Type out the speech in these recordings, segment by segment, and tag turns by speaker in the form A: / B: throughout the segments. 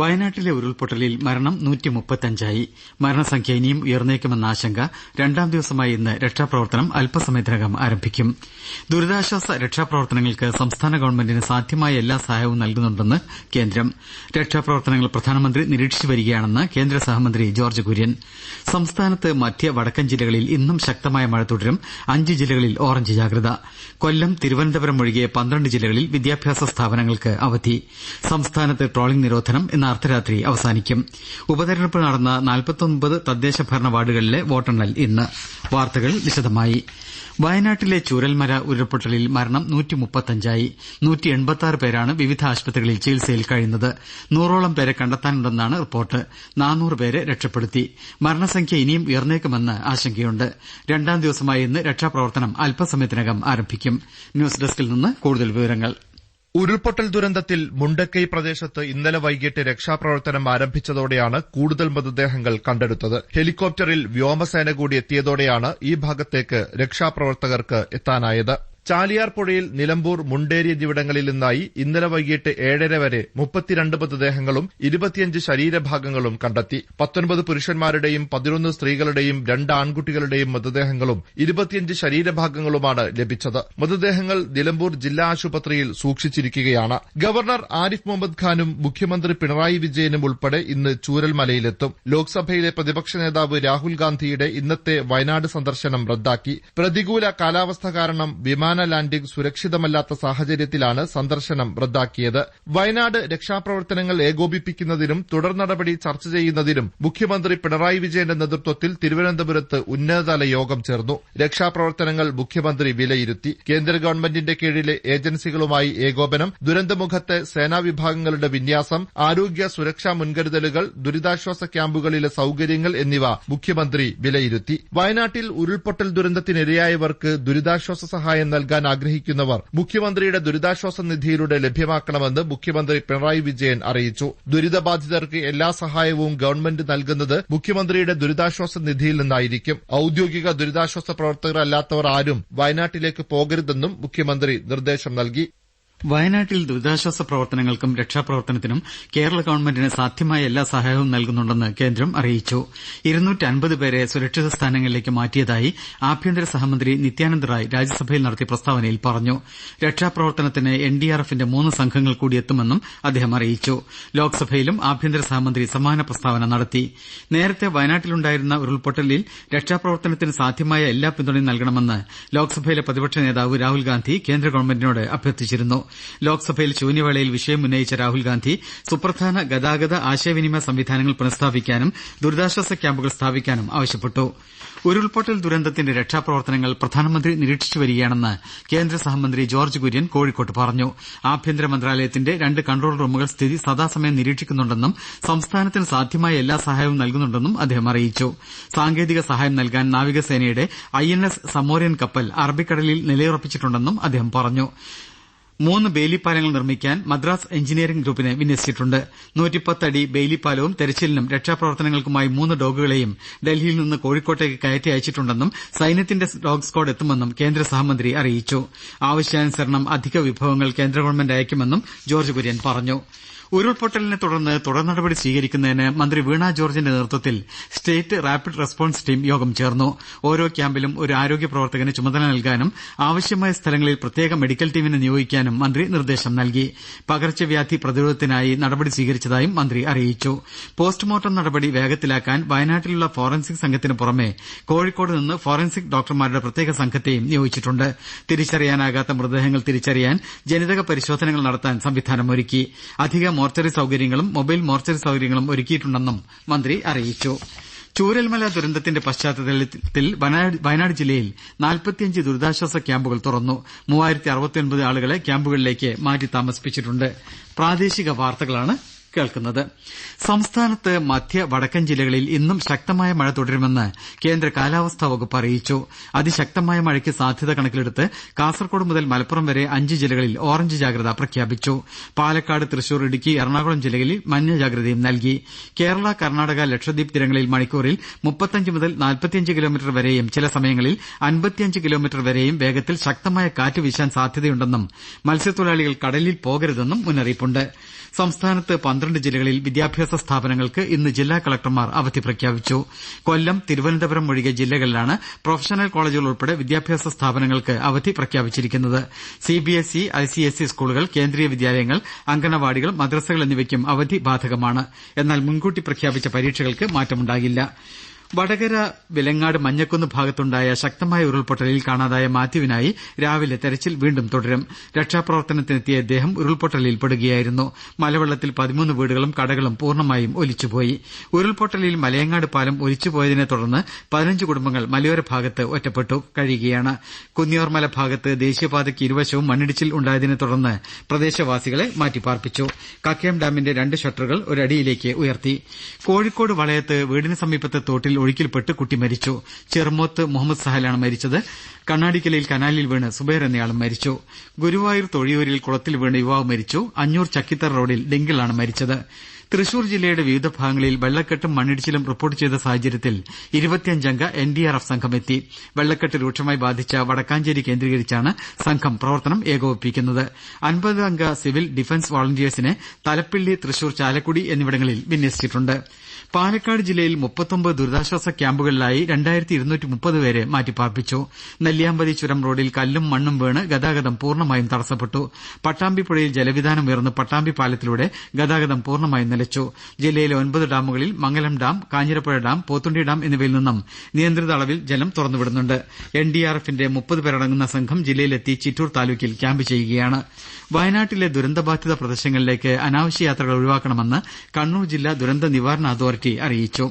A: വയനാട്ടിലെ ഉരുൾപൊട്ടലിൽ മരണം നൂറ്റിമുപ്പത്തഞ്ചായി മരണസംഖ്യ ഇനിയും ഉയർന്നേക്കുമെന്ന ആശങ്ക രണ്ടാം ദിവസമായ ഇന്ന് രക്ഷാപ്രവർത്തനം അല്പസമയത്തിനകം ആരംഭിക്കും ദുരിതാശ്വാസ രക്ഷാപ്രവർത്തനങ്ങൾക്ക് സംസ്ഥാന ഗവൺമെന്റിന് സാധ്യമായ എല്ലാ സഹായവും നൽകുന്നുണ്ടെന്ന് കേന്ദ്രം രക്ഷാപ്രവർത്തനങ്ങൾ പ്രധാനമന്ത്രി വരികയാണെന്ന് കേന്ദ്ര സഹമന്ത്രി ജോർജ്ജ് കുര്യൻ സംസ്ഥാനത്ത് മധ്യ വടക്കൻ ജില്ലകളിൽ ഇന്നും ശക്തമായ മഴ തുടരും അഞ്ച് ജില്ലകളിൽ ഓറഞ്ച് ജാഗ്രത കൊല്ലം തിരുവനന്തപുരം ഒഴികെ പന്ത്രണ്ട് ജില്ലകളിൽ വിദ്യാഭ്യാസ സ്ഥാപനങ്ങൾക്ക് അവധി സംസ്ഥാനത്ത് ട്രോളിംഗ് നിരോധനം ഇന്ന് അർദ്ധരാത്രി അവസാനിക്കും ഉപതെരഞ്ഞെടുപ്പ് നടന്ന നാൽപ്പത്തൊമ്പത് തദ്ദേശ ഭരണ വാർഡുകളിലെ വോട്ടെണ്ണൽ ഇന്ന് വാർത്തകൾ വിശദമായി വയനാട്ടിലെ ചൂരൽമര ഉരുൾപൊട്ടലിൽ മരണം പേരാണ് വിവിധ ആശുപത്രികളിൽ ചികിത്സയിൽ കഴിയുന്നത് നൂറോളം പേരെ കണ്ടെത്താനുണ്ടെന്നാണ് റിപ്പോർട്ട് നാനൂറ് പേരെ രക്ഷപ്പെടുത്തി മരണസംഖ്യ ഇനിയും ഉയർന്നേക്കുമെന്ന് ആശങ്കയുണ്ട് രണ്ടാം ദിവസമായ ഇന്ന് രക്ഷാപ്രവർത്തനം അല്പസമയത്തിനകം ആരംഭിക്കും ന്യൂസ് ഡെസ്കിൽ നിന്ന് കൂടുതൽ വിവരങ്ങൾ
B: ഉരുൾപൊട്ടൽ ദുരന്തത്തിൽ മുണ്ടക്കൈ പ്രദേശത്ത് ഇന്നലെ വൈകിട്ട് രക്ഷാപ്രവർത്തനം ആരംഭിച്ചതോടെയാണ് കൂടുതൽ മൃതദേഹങ്ങൾ കണ്ടെടുത്തത് ഹെലികോപ്റ്ററിൽ വ്യോമസേന കൂടി എത്തിയതോടെയാണ് ഈ ഭാഗത്തേക്ക് രക്ഷാപ്രവർത്തകർക്ക് എത്താനായത് ചാലിയാർ പുഴയിൽ നിലമ്പൂർ മുണ്ടേരി എന്നിവിടങ്ങളിൽ നിന്നായി ഇന്നലെ വൈകിട്ട് ഏഴര വരെ മുപ്പത്തിരണ്ട് മൃതദേഹങ്ങളും ഇരുപത്തിയഞ്ച് ശരീരഭാഗങ്ങളും കണ്ടെത്തി പത്തൊൻപത് പുരുഷന്മാരുടെയും പതിനൊന്ന് സ്ത്രീകളുടെയും രണ്ട് ആൺകുട്ടികളുടെയും മൃതദേഹങ്ങളും ഇരുപത്തിയഞ്ച് ശരീരഭാഗങ്ങളുമാണ് ലഭിച്ചത് മൃതദേഹങ്ങൾ നിലമ്പൂർ ജില്ലാ ആശുപത്രിയിൽ സൂക്ഷിച്ചിരിക്കുകയാണ് ഗവർണർ ആരിഫ് മുഹമ്മദ് ഖാനും മുഖ്യമന്ത്രി പിണറായി വിജയനും ഉൾപ്പെടെ ഇന്ന് ചൂരൽമലയിലെത്തും ലോക്സഭയിലെ പ്രതിപക്ഷ നേതാവ് രാഹുൽ ഗാന്ധിയുടെ ഇന്നത്തെ വയനാട് സന്ദർശനം റദ്ദാക്കി പ്രതികൂല കാലാവസ്ഥ കാരണം വിമാന വിമാന ലാൻഡിംഗ് സുരക്ഷിതമല്ലാത്ത സാഹചര്യത്തിലാണ് സന്ദർശനം റദ്ദാക്കിയത് വയനാട് രക്ഷാപ്രവർത്തനങ്ങൾ ഏകോപിപ്പിക്കുന്നതിനും തുടർ നടപടി ചർച്ച ചെയ്യുന്നതിനും മുഖ്യമന്ത്രി പിണറായി വിജയന്റെ നേതൃത്വത്തിൽ തിരുവനന്തപുരത്ത് ഉന്നതതല യോഗം ചേർന്നു രക്ഷാപ്രവർത്തനങ്ങൾ മുഖ്യമന്ത്രി വിലയിരുത്തി കേന്ദ്ര ഗവൺമെന്റിന്റെ കീഴിലെ ഏജൻസികളുമായി ഏകോപനം ദുരന്തമുഖത്തെ സേനാ വിഭാഗങ്ങളുടെ വിന്യാസം ആരോഗ്യ സുരക്ഷാ മുൻകരുതലുകൾ ദുരിതാശ്വാസ ക്യാമ്പുകളിലെ സൌകര്യങ്ങൾ എന്നിവ മുഖ്യമന്ത്രി വിലയിരുത്തി വയനാട്ടിൽ ഉരുൾപൊട്ടൽ ദുരന്തത്തിനിരയായവർക്ക് ദുരിതാശ്വാസ സഹായം നൽകി നൽകാൻ ആഗ്രഹിക്കുന്നവർ മുഖ്യമന്ത്രിയുടെ ദുരിതാശ്വാസ നിധിയിലൂടെ ലഭ്യമാക്കണമെന്ന് മുഖ്യമന്ത്രി പിണറായി വിജയൻ അറിയിച്ചു ദുരിതബാധിതർക്ക് എല്ലാ സഹായവും ഗവൺമെന്റ് നൽകുന്നത് മുഖ്യമന്ത്രിയുടെ ദുരിതാശ്വാസ നിധിയിൽ നിന്നായിരിക്കും ഔദ്യോഗിക ദുരിതാശ്വാസ പ്രവർത്തകരല്ലാത്തവർ ആരും വയനാട്ടിലേക്ക് പോകരുതെന്നും മുഖ്യമന്ത്രി നിർദ്ദേശം നൽകി
C: വയനാട്ടിൽ ദുരിതാശ്വാസ പ്രവർത്തനങ്ങൾക്കും രക്ഷാപ്രവർത്തനത്തിനും കേരള ഗവൺമെന്റിന് സാധ്യമായ എല്ലാ സഹായവും നൽകുന്നുണ്ടെന്ന് കേന്ദ്രം അറിയിച്ചു പേരെ സുരക്ഷിത സ്ഥാനങ്ങളിലേക്ക് മാറ്റിയതായി ആഭ്യന്തര സഹമന്ത്രി നിത്യാനന്ദ് റായ് രാജ്യസഭയിൽ നടത്തിയ പ്രസ്താവനയിൽ പറഞ്ഞു രക്ഷാപ്രവർത്തനത്തിന് എൻ ഡി ആർ എഫിന്റെ മൂന്ന് സംഘങ്ങൾ കൂടി എത്തുമെന്നും അദ്ദേഹം അറിയിച്ചു ലോക്സഭയിലും ആഭ്യന്തര സഹമന്ത്രി സമാന പ്രസ്താവന നടത്തി നേരത്തെ വയനാട്ടിലുണ്ടായിരുന്ന ഉരുൾപൊട്ടലിൽ രക്ഷാപ്രവർത്തനത്തിന് സാധ്യമായ എല്ലാ പിന്തുണയും നൽകണമെന്ന് ലോക്സഭയിലെ പ്രതിപക്ഷ നേതാവ് രാഹുൽ ഗാന്ധി കേന്ദ്ര ഗവൺമെന്റിനോട് അഭ്യർത്ഥിച്ചിരുന്നു ലോക്സഭയിൽ ശൂന്യവേളയിൽ വിഷയം ഉന്നയിച്ച രാഹുൽഗാന്ധി സുപ്രധാന ഗതാഗത ആശയവിനിമയ സംവിധാനങ്ങൾ പുനഃസ്ഥാപിക്കാനും ദുരിതാശ്വാസ ക്യാമ്പുകൾ സ്ഥാപിക്കാനും ആവശ്യപ്പെട്ടു ഉരുൾപൊട്ടൽ ദുരന്തത്തിന്റെ രക്ഷാപ്രവർത്തനങ്ങൾ പ്രധാനമന്ത്രി വരികയാണെന്ന് കേന്ദ്ര സഹമന്ത്രി ജോർജ് കുര്യൻ കോഴിക്കോട്ട് പറഞ്ഞു ആഭ്യന്തര മന്ത്രാലയത്തിന്റെ രണ്ട് കൺട്രോൾ റൂമുകൾ സ്ഥിതി സദാസമയം നിരീക്ഷിക്കുന്നുണ്ടെന്നും സംസ്ഥാനത്തിന് സാധ്യമായ എല്ലാ സഹായവും നൽകുന്നുണ്ടെന്നും അദ്ദേഹം അറിയിച്ചു സാങ്കേതിക സഹായം നൽകാൻ നാവികസേനയുടെ ഐ എൻ എസ് സമോറിയൻ കപ്പൽ അറബിക്കടലിൽ നിലയുറപ്പിച്ചിട്ടുണ്ടെന്നും അദ്ദേഹം പറഞ്ഞു മൂന്ന് ബെയിലിപ്പാലങ്ങൾ പാലങ്ങൾ നിർമ്മിക്കാൻ മദ്രാസ് എഞ്ചിനീയറിംഗ് ഗ്രൂപ്പിനെ വിന്യസിച്ചിട്ടുണ്ട് അടി ബെയിലിപ്പാലവും പാലവും തെരച്ചിലിനും രക്ഷാപ്രവർത്തനങ്ങൾക്കുമായി മൂന്ന് ഡോഗുകളെയും ഡൽഹിയിൽ നിന്ന് കോഴിക്കോട്ടേക്ക് കയറ്റി അയച്ചിട്ടുണ്ടെന്നും സൈന്യത്തിന്റെ ഡോഗ് സ്കാഡ് എത്തുമെന്നും കേന്ദ്ര സഹമന്ത്രി അറിയിച്ചു ആവശ്യാനുസരണം അധിക വിഭവങ്ങൾ കേന്ദ്ര ഗവൺമെന്റ് അയക്കുമെന്നും ജോർജ് കുര്യൻ പറഞ്ഞു ഉരുൾപൊട്ടലിനെ തുടർന്ന് തുടർനടപടി സ്വീകരിക്കുന്നതിന് മന്ത്രി വീണ ജോർജിന്റെ നേതൃത്വത്തിൽ സ്റ്റേറ്റ് റാപ്പിഡ് റെസ്പോൺസ് ടീം യോഗം ചേർന്നു ഓരോ ക്യാമ്പിലും ഒരു ആരോഗ്യ പ്രവർത്തകന് ചുമതല നൽകാനും ആവശ്യമായ സ്ഥലങ്ങളിൽ പ്രത്യേക മെഡിക്കൽ ടീമിനെ നിയോഗിക്കാനും നടത്താനും മന്ത്രി നിർദ്ദേശം നൽകി പകർച്ചവ്യാധി പ്രതിരോധത്തിനായി നടപടി സ്വീകരിച്ചതായും മന്ത്രി അറിയിച്ചു പോസ്റ്റ്മോർട്ടം നടപടി വേഗത്തിലാക്കാൻ വയനാട്ടിലുള്ള ഫോറൻസിക് സംഘത്തിന് പുറമെ കോഴിക്കോട് നിന്ന് ഫോറൻസിക് ഡോക്ടർമാരുടെ പ്രത്യേക സംഘത്തെയും നിയോഗിച്ചിട്ടുണ്ട് തിരിച്ചറിയാനാകാത്ത മൃതദേഹങ്ങൾ തിരിച്ചറിയാൻ ജനിതക പരിശോധനകൾ നടത്താൻ സംവിധാനമൊരുക്കി അധിക മോർച്ചറി സൌകര്യങ്ങളും മൊബൈൽ മോർച്ചറി സൌകര്യങ്ങളും ഒരുക്കിയിട്ടുണ്ടെന്നും മന്ത്രി അറിയിച്ചു ചൂരൽമല ദുരന്തത്തിന്റെ പശ്ചാത്തലത്തിൽ വയനാട് ജില്ലയിൽ നാൽപ്പത്തിയഞ്ച് ദുരിതാശ്വാസ ക്യാമ്പുകൾ തുറന്നു മൂവായിരത്തി അറുപത്തിയൊൻപത് ആളുകളെ ക്യാമ്പുകളിലേക്ക് മാറ്റി താമസിപ്പിച്ചിട്ടുണ്ട് കേൾക്കുന്നത് സംസ്ഥാനത്ത് മധ്യ വടക്കൻ ജില്ലകളിൽ ഇന്നും ശക്തമായ മഴ തുടരുമെന്ന് കേന്ദ്ര കാലാവസ്ഥാ വകുപ്പ് അറിയിച്ചു അതിശക്തമായ മഴയ്ക്ക് സാധ്യത കണക്കിലെടുത്ത് കാസർകോട് മുതൽ മലപ്പുറം വരെ അഞ്ച് ജില്ലകളിൽ ഓറഞ്ച് ജാഗ്രത പ്രഖ്യാപിച്ചു പാലക്കാട് തൃശൂർ ഇടുക്കി എറണാകുളം ജില്ലകളിൽ മഞ്ഞ ജാഗ്രതയും നൽകി കേരള കർണാടക ലക്ഷദ്വീപ് തീരങ്ങളിൽ മണിക്കൂറിൽ മുപ്പത്തഞ്ച് മുതൽ നാൽപ്പത്തിയഞ്ച് കിലോമീറ്റർ വരെയും ചില സമയങ്ങളിൽ അൻപത്തിയഞ്ച് കിലോമീറ്റർ വരെയും വേഗത്തിൽ ശക്തമായ കാറ്റ് വീശാൻ സാധ്യതയുണ്ടെന്നും മത്സ്യത്തൊഴിലാളികൾ കടലിൽ പോകരുതെന്നും മുന്നറിയിപ്പുണ്ട് സംസ്ഥാനത്ത് പന്ത്ര പന്ത്രണ്ട് ജില്ലകളിൽ വിദ്യാഭ്യാസ സ്ഥാപനങ്ങൾക്ക് ഇന്ന് ജില്ലാ കലക്ടർമാർ അവധി പ്രഖ്യാപിച്ചു കൊല്ലം തിരുവനന്തപുരം ഒഴികെ ജില്ലകളിലാണ് പ്രൊഫഷണൽ കോളേജുകൾ ഉൾപ്പെടെ വിദ്യാഭ്യാസ സ്ഥാപനങ്ങൾക്ക് അവധി പ്രഖ്യാപിച്ചിരിക്കുന്നത് C B S E I C S E സ്കൂളുകൾ കേന്ദ്രീയ വിദ്യാലയങ്ങൾ അങ്കണവാടികൾ മദ്രസകൾ എന്നിവയ്ക്കും അവധി ബാധകമാണ് എന്നാൽ മുൻകൂട്ടി പ്രഖ്യാപിച്ച പരീക്ഷകൾക്ക് മാറ്റമുണ്ടാകില്ല് വടകര വിലങ്ങാട് മഞ്ഞക്കുന്ന് ഭാഗത്തുണ്ടായ ശക്തമായ ഉരുൾപൊട്ടലിൽ കാണാതായ മാത്യുവിനായി രാവിലെ തെരച്ചിൽ വീണ്ടും തുടരും രക്ഷാപ്രവർത്തനത്തിനെത്തിയ ഇദ്ദേഹം പെടുകയായിരുന്നു മലവെള്ളത്തിൽ പതിമൂന്ന് വീടുകളും കടകളും പൂർണ്ണമായും ഒലിച്ചുപോയി ഉരുൾപൊട്ടലിൽ മലയങ്ങാട് പാലം ഒലിച്ചുപോയതിനെ തുടർന്ന് പതിനഞ്ച് കുടുംബങ്ങൾ മലയോര ഭാഗത്ത് ഒറ്റപ്പെട്ടു കഴിയുകയാണ് കുന്നിയോർമല ഭാഗത്ത് ദേശീയപാതയ്ക്ക് ഇരുവശവും മണ്ണിടിച്ചിൽ ഉണ്ടായതിനെ തുടർന്ന് പ്രദേശവാസികളെ മാറ്റിപ്പാർപ്പിച്ചു കക്കയം ഡാമിന്റെ രണ്ട് ഷട്ടറുകൾ ഒരടിയിലേക്ക് ഉയർത്തി കോഴിക്കോട് വളയത്ത് വീടിന് സമീപത്തെ തോട്ടിൽ ഒഴുക്കിൽപ്പെട്ട് കുട്ടി മരിച്ചു ചെറുമോത്ത് മുഹമ്മദ് സഹലാണ് മരിച്ചത് കണ്ണാടിക്കലയിൽ കനാലിൽ വീണ് സുബൈർ എന്നയാളും മരിച്ചു ഗുരുവായൂർ തൊഴിയൂരിൽ കുളത്തിൽ വീണ് യുവാവ് മരിച്ചു അഞ്ഞൂർ ചക്കിത്തറ റോഡിൽ ഡിങ്കിളാണ് മരിച്ചത് തൃശൂർ ജില്ലയുടെ വിവിധ ഭാഗങ്ങളിൽ വെള്ളക്കെട്ടും മണ്ണിടിച്ചിലും റിപ്പോർട്ട് ചെയ്ത സാഹചര്യത്തിൽ ഇരുപത്തിയഞ്ചംഗ എൻ ഡി ആർ എഫ് സംഘമെത്തി വെള്ളക്കെട്ട് രൂക്ഷമായി ബാധിച്ച വടക്കാഞ്ചേരി കേന്ദ്രീകരിച്ചാണ് സംഘം പ്രവർത്തനം ഏകോപിപ്പിക്കുന്നത് അൻപതംഗ സിവിൽ ഡിഫൻസ് വളണ്ടിയേഴ്സിനെ തലപ്പിള്ളി തൃശൂർ ചാലക്കുടി എന്നിവിടങ്ങളിൽ വിന്യസിച്ചിട്ടുണ്ട് പാലക്കാട് ജില്ലയിൽ മുപ്പത്തൊമ്പത് ദുരിതാശ്വാസ ക്യാമ്പുകളിലായി പേരെ മാറ്റിപ്പാർപ്പിച്ചു നെല്ലിയാമ്പതി ചുരം റോഡിൽ കല്ലും മണ്ണും വീണ് ഗതാഗതം പൂർണ്ണമായും തടസ്സപ്പെട്ടു പട്ടാമ്പിപ്പുഴയിൽ ജലവിധാനം ഉയർന്ന് പട്ടാമ്പി പാലത്തിലൂടെ ഗതാഗതം പൂർണ്ണമായും നിലച്ചു നിലച്ചു ജില്ലയിലെ ഒൻപത് ഡാമുകളിൽ Mangalam dam Kanjirapuzha dam Pothundi dam എന്നിവയിൽ നിന്നും നിയന്ത്രിത അളവിൽ ജലം തുറന്നുവിടുന്നുണ്ട് എൻ ഡി ആർ എഫിന്റെ മുപ്പത് പേരടങ്ങുന്ന സംഘം ജില്ലയിലെത്തി ചിറ്റൂർ താലൂക്കിൽ ക്യാമ്പ് ചെയ്യുകയാണ് വയനാട്ടിലെ ദുരന്തബാധിത പ്രദേശങ്ങളിലേക്ക് അനാവശ്യ യാത്രകൾ ഒഴിവാക്കണമെന്ന് കണ്ണൂർ ജില്ലാ ദുരന്ത നിവാരണ അതോറിറ്റി അറിയിച്ചു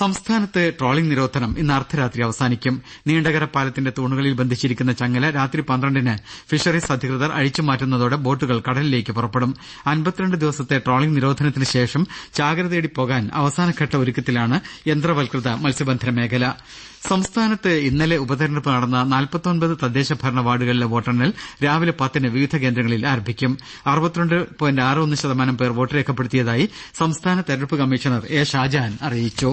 C: സംസ്ഥാനത്ത് ട്രോളിംഗ് നിരോധനം ഇന്ന് അർദ്ധരാത്രി അവസാനിക്കും നീണ്ടകര പാലത്തിന്റെ തൂണുകളിൽ ബന്ധിച്ചിരിക്കുന്ന ചങ്ങല രാത്രി പന്ത്രണ്ടിന് ഫിഷറീസ് അധികൃതർ അഴിച്ചുമാറ്റുന്നതോടെ ബോട്ടുകൾ കടലിലേക്ക് പുറപ്പെടും അൻപത്തിരണ്ട് ദിവസത്തെ ട്രോളിംഗ് നിരോധനത്തിന് ശേഷം ചാകരതേടി പോകാൻ അവസാനഘട്ട ഒരുക്കത്തിലാണ് യന്ത്രവൽകൃത മത്സ്യബന്ധന മേഖല സംസ്ഥാനത്ത് ഇന്നലെ ഉപതെരഞ്ഞെടുപ്പ് നടന്ന നാൽപ്പത്തൊൻപത് തദ്ദേശ ഭരണ വാർഡുകളിലെ വോട്ടെണ്ണൽ രാവിലെ പത്തിന് വിവിധ കേന്ദ്രങ്ങളിൽ ആരംഭിക്കും പേർ വോട്ട് രേഖപ്പെടുത്തിയതായി സംസ്ഥാന തെരഞ്ഞെടുപ്പ് കമ്മീഷണർ എ ഷാജാൻ അറിയിച്ചു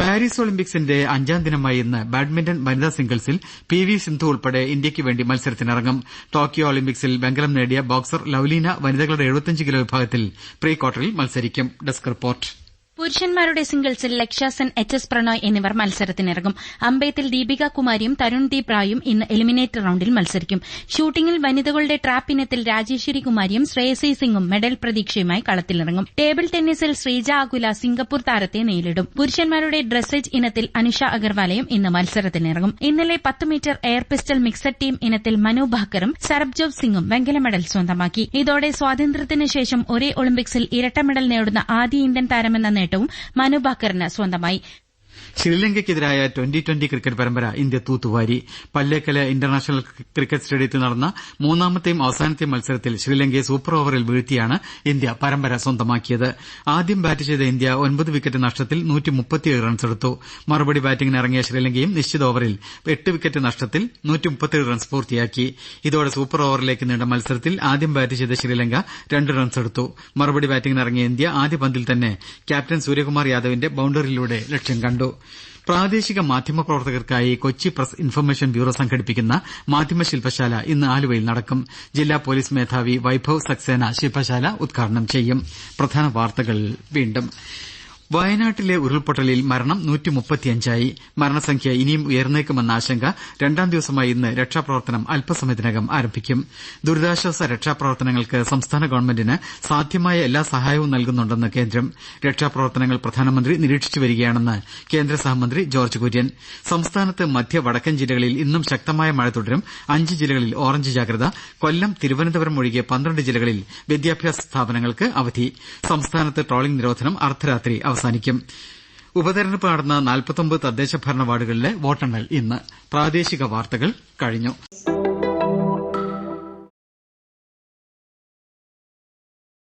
C: പാരീസ് ഒളിമ്പിക്സിന്റെ അഞ്ചാം ദിനമായ ഇന്ന് ബാഡ്മിന്റൺ വനിതാ സിംഗിൾസിൽ പി വി സിന്ധു ഉൾപ്പെടെ ഇന്ത്യയ്ക്ക് വേണ്ടി മത്സരത്തിനിറങ്ങും ടോക്കിയോ ഒളിമ്പിക്സിൽ വെങ്കലം നേടിയ ബോക്സർ ലൌലീന വനിതകളുടെ എഴുപത്തിയഞ്ച് കിലോ വിഭാഗത്തിൽ പ്രീ ക്വാർട്ടറിൽ മത്സരിക്കും
D: പുരുഷന്മാരുടെ സിംഗിൾസിൽ ലക്ഷ്യാസൻ എച്ച് എസ് പ്രണോയ് എന്നിവർ മത്സരത്തിനിറങ്ങും അമ്പയത്തിൽ ദീപിക കുമാരിയും തരുൺദീപ് റായും ഇന്ന് എലിമിനേറ്റർ റൌണ്ടിൽ മത്സരിക്കും ഷൂട്ടിംഗിൽ വനിതകളുടെ ട്രാപ്പ് ഇനത്തിൽ രാജേശ്വരി കുമാരിയും ശ്രേയസി സിംഗും മെഡൽ പ്രതീക്ഷയുമായി കളത്തിലിറങ്ങും ടേബിൾ ടെന്നീസിൽ ശ്രീജ അകുല സിംഗപ്പൂർ താരത്തെ നേരിടും പുരുഷന്മാരുടെ ഡ്രസ്സേജ് ഇനത്തിൽ അനുഷ അഗർവാലയും ഇന്ന് മത്സരത്തിനിറങ്ങും ഇന്നലെ പത്ത് metre air pistol mixed team ഇനത്തിൽ മനു ഭാക്കറും സർബ്ജോബ് സിംഗും വെങ്കല മെഡൽ സ്വന്തമാക്കി ഇതോടെ സ്വാതന്ത്ര്യത്തിന് ശേഷം ഒരേ ഒളിമ്പിക്സിൽ ഇരട്ട മെഡൽ നേടുന്ന ആദ്യ ഇന്ത്യൻ താരമെന്ന നേട്ടവും മനു ബാക്കറിന് സ്വന്തമാ
E: ശ്രീലങ്കയ്ക്കെതിരായ ട്വന്റി ട്വന്റി ക്രിക്കറ്റ് പരമ്പര ഇന്ത്യ തൂത്തുവാരി പല്ലേക്കലെ ഇന്റർനാഷണൽ ക്രിക്കറ്റ് സ്റ്റേഡിയത്തിൽ നടന്ന മൂന്നാമത്തെയും അവസാനത്തെയും മത്സരത്തിൽ ശ്രീലങ്കയെ സൂപ്പർ ഓവറിൽ വീഴ്ത്തിയാണ് ഇന്ത്യ പരമ്പര സ്വന്തമാക്കിയത് ആദ്യം ബാറ്റ് ചെയ്ത ഇന്ത്യ ഒൻപത് വിക്കറ്റ് നഷ്ടത്തിൽ റൺസെടുത്തു മറുപടി ബാറ്റിംഗിനിറങ്ങിയ ശ്രീലങ്കയും നിശ്ചിത ഓവറിൽ എട്ട് വിക്കറ്റ് നഷ്ടത്തിൽ റൺസ് പൂർത്തിയാക്കി ഇതോടെ സൂപ്പർ ഓവറിലേക്ക് നീണ്ട മത്സരത്തിൽ ആദ്യം ബാറ്റ് ചെയ്ത ശ്രീലങ്ക രണ്ട് റൺസെടുത്തു മറുപടി ബാറ്റിംഗിനിറങ്ങിയ ഇന്ത്യ ആദ്യ പന്തിൽ തന്നെ ക്യാപ്റ്റൻ സൂര്യകുമാർ യാദവിന്റെ ബൌണ്ടറിയിലൂടെ ലക്ഷ്യം കണ്ടു പ്രാദേശിക മാധ്യമ പ്രവർത്തകർക്കായി കൊച്ചി പ്രസ് ഇൻഫർമേഷൻ ബ്യൂറോ സംഘടിപ്പിക്കുന്ന മാധ്യമ ശില്പശാല ഇന്ന് ആലുവയിൽ നടക്കും ജില്ലാ പോലീസ് മേധാവി വൈഭവ് സക്സേന ശില്പശാല ഉദ്ഘാടനം ചെയ്യും വയനാട്ടിലെ ഉരുൾപൊട്ടലിൽ മരണം നൂറ്റിമുപ്പത്തിയഞ്ചായി മരണസംഖ്യ ഇനിയും ഉയർന്നേക്കുമെന്ന ആശങ്ക രണ്ടാം ദിവസമായ ഇന്ന് രക്ഷാപ്രവർത്തനം അല്പസമയത്തിനകം ആരംഭിക്കും ദുരിതാശ്വാസ രക്ഷാപ്രവർത്തനങ്ങൾക്ക് സംസ്ഥാന ഗവൺമെന്റിന് സാധ്യമായ എല്ലാ സഹായവും നൽകുന്നുണ്ടെന്ന് കേന്ദ്രം രക്ഷാപ്രവർത്തനങ്ങൾ പ്രധാനമന്ത്രി വരികയാണെന്ന് കേന്ദ്ര സഹമന്ത്രി ജോർജ്ജ് കുര്യൻ സംസ്ഥാനത്ത് മധ്യ വടക്കൻ ജില്ലകളിൽ ഇന്നും ശക്തമായ മഴ തുടരും അഞ്ച് ജില്ലകളിൽ ഓറഞ്ച് ജാഗ്രത കൊല്ലം തിരുവനന്തപുരം ഒഴികെ പന്ത്രണ്ട് ജില്ലകളിൽ വിദ്യാഭ്യാസ സ്ഥാപനങ്ങൾക്ക് അവധി സംസ്ഥാനത്ത് ട്രോളിംഗ് നിരോധനം അർദ്ധരാത്രി അവസാനിക്കും അവസാനിക്കും ഉപതെരഞ്ഞെടുപ്പ് നടന്ന നാൽപ്പത്തൊമ്പത് ഭരണ വാർഡുകളിലെ വോട്ടെണ്ണൽ ഇന്ന് പ്രാദേശിക വാർത്തകൾ കഴിഞ്ഞു